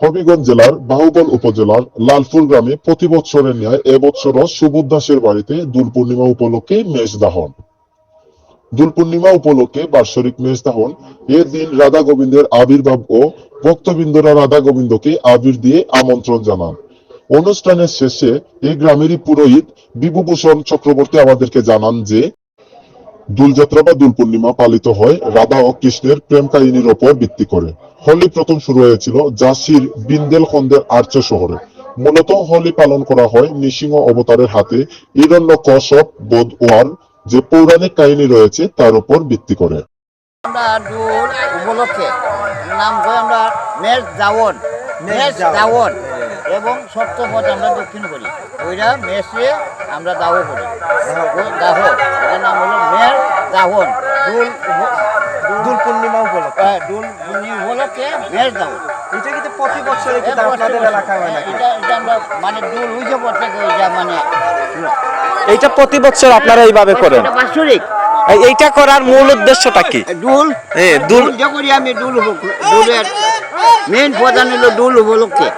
হবিগঞ্জ জেলার বাহুবল উপজেলার লালপুর গ্রামে প্রতি বছরের ন্যায় এবছরও সুবোধ দাসের বাড়িতে দোল পূর্ণিমা উপলক্ষে মেষ দাহন। দোল পূর্ণিমা উপলক্ষে বার্ষরিক মেষ দাহন। এ দিন রাধা গোবিন্দের আবির্ভাব ও ভক্তবৃন্দরা রাধা গোবিন্দকে আবির দিয়ে আমন্ত্রণ জানান। অনুষ্ঠানের শেষে এই গ্রামেরই পুরোহিত বিভূভূষণ চক্রবর্তী আমাদেরকে জানান যে দোলযাত্রা বা দোল পূর্ণিমা পালিত হয় রাধা ও কৃষ্ণের প্রেম কাহিনীর ওপর ভিত্তি করে। হোলি প্রথম শুরু হয়েছিল জাসির বিন্দেলখন্দের আর্চ শহরে। মূলত হোলি পালন করা হয় নৃসিংহ অবতারের হাতে। হিরণ্য কশপ বোধ ওয়ার যে পৌরাণিক কাহিনী রয়েছে তার উপর ভিত্তি করে। আমরা দোল উপলক্ষে নাম করে আমরা মেষ দাওয়ন মেষ দাওয়ন এবং সপ্তপথ আমরা দক্ষিণ করি। ওইটা মেষে আমরা দাহ করি। দাহ। দোল দোল পূর্ণিমা উপলক্ষে। হ্যাঁ, দোল পূর্ণিমা উপলক্ষে দাও এটা কিন্তু প্রতি বছরে কিন্তু আপনাদের এলাকায় হয় নাকি? এটা এটা আমরা মানে দোল ওইটা মানে এইটা প্রতি বছর আপনারা এইভাবে করেন। বাৎসরিক। এইটা করার মূল উদ্দেশ্যটা কি? দোল? এ, দোল। যে করি আমি দোল দোলের মেন প্রধান হলো দোল উপলক্ষে।